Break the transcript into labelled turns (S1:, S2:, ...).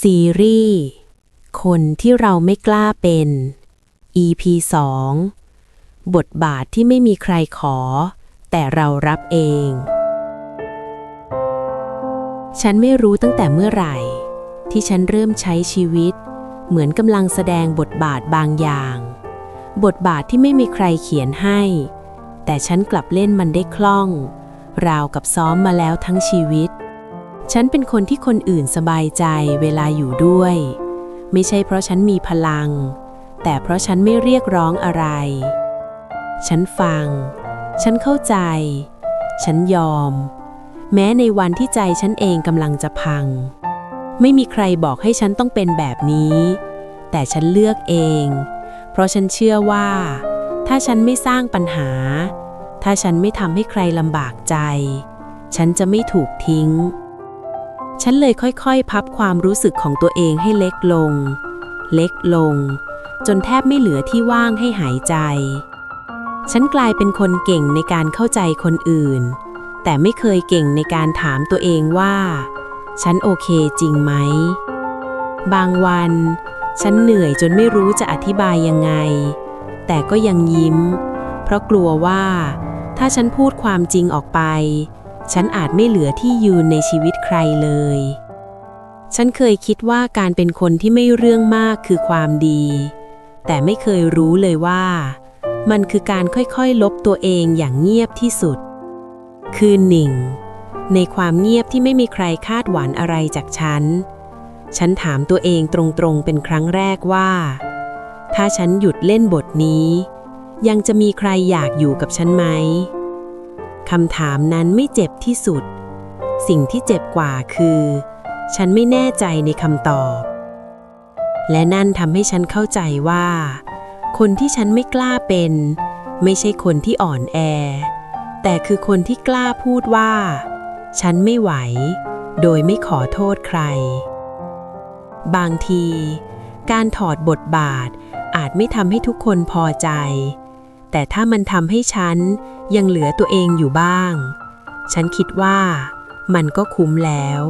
S1: ซีรีส์ คนที่เราไม่กล้าเป็น EP 2 บทบาทที่ไม่มีใครขอ แต่เรารับเอง ฉันไม่รู้ตั้งแต่เมื่อไหร่ ที่ฉันเริ่มใช้ชีวิต เหมือนกำลังแสดงบทบาทบางอย่าง บทบาทที่ไม่มีใครเขียนให้ แต่ฉันกลับเล่นมันได้คล่อง ราวกับซ้อมมาแล้วทั้งชีวิต ฉันเป็นคนที่คนอื่นสบายใจเวลาอยู่ด้วย ไม่ใช่เพราะฉันมีพลัง แต่เพราะฉันไม่เรียกร้องอะไร ฉันฟัง ฉันเข้าใจ ฉันยอม แม้ในวันที่ใจฉันเองกำลังจะพัง ไม่มีใครบอกให้ฉันต้องเป็นแบบนี้ แต่ฉันเลือกเอง เพราะฉันเชื่อว่า ถ้าฉันไม่สร้างปัญหา ถ้าฉันไม่ทำให้ใครลำบากใจ ฉันจะไม่ถูกทิ้ง ฉันเลยค่อยๆ พับความรู้สึกของตัวเองให้เล็กลง เล็กลง จนแทบไม่เหลือที่ว่างให้หายใจ ฉันกลายเป็นคนเก่งในการเข้าใจคนอื่น แต่ไม่เคยเก่งในการถามตัวเองว่า ฉันโอเคจริงไหม บางวัน ฉันเหนื่อยจนไม่รู้จะอธิบายยังไง แต่ก็ยังยิ้ม เพราะกลัวว่า ถ้าฉันพูดความจริงออกไป ฉันอาจไม่เหลือที่ยืนในชีวิตใครเลย ฉันเคยคิดว่าการเป็นคนที่ไม่เรื่องมากคือความดี แต่ไม่เคยรู้เลยว่า มันคือการค่อยๆ ลบตัวเองอย่างเงียบที่สุด คืนหนึ่ง ในความเงียบที่ไม่มีใครคาดหวังอะไรจากฉัน ฉันถามตัวเองตรงๆเป็นครั้งแรกว่า ถ้าฉันหยุดเล่นบทนี้ ยังจะมีใครอยากอยู่กับฉันไหม คำถามนั้นไม่เจ็บที่สุด สิ่งที่เจ็บกว่าคือ ฉันไม่แน่ใจในคำตอบ และนั่นทำให้ฉันเข้าใจว่า คนที่ฉันไม่กล้าเป็น ไม่ใช่คนที่อ่อนแอ แต่คือคนที่กล้าพูดว่า ฉันไม่ไหว โดยไม่ขอโทษใคร บางที การถอดบทบาทอาจไม่ทำให้ทุกคนพอใจ แต่ถ้ามันทำให้ฉันยังเหลือตัวเองอยู่บ้าง ฉันคิดว่ามันก็คุ้มแล้ว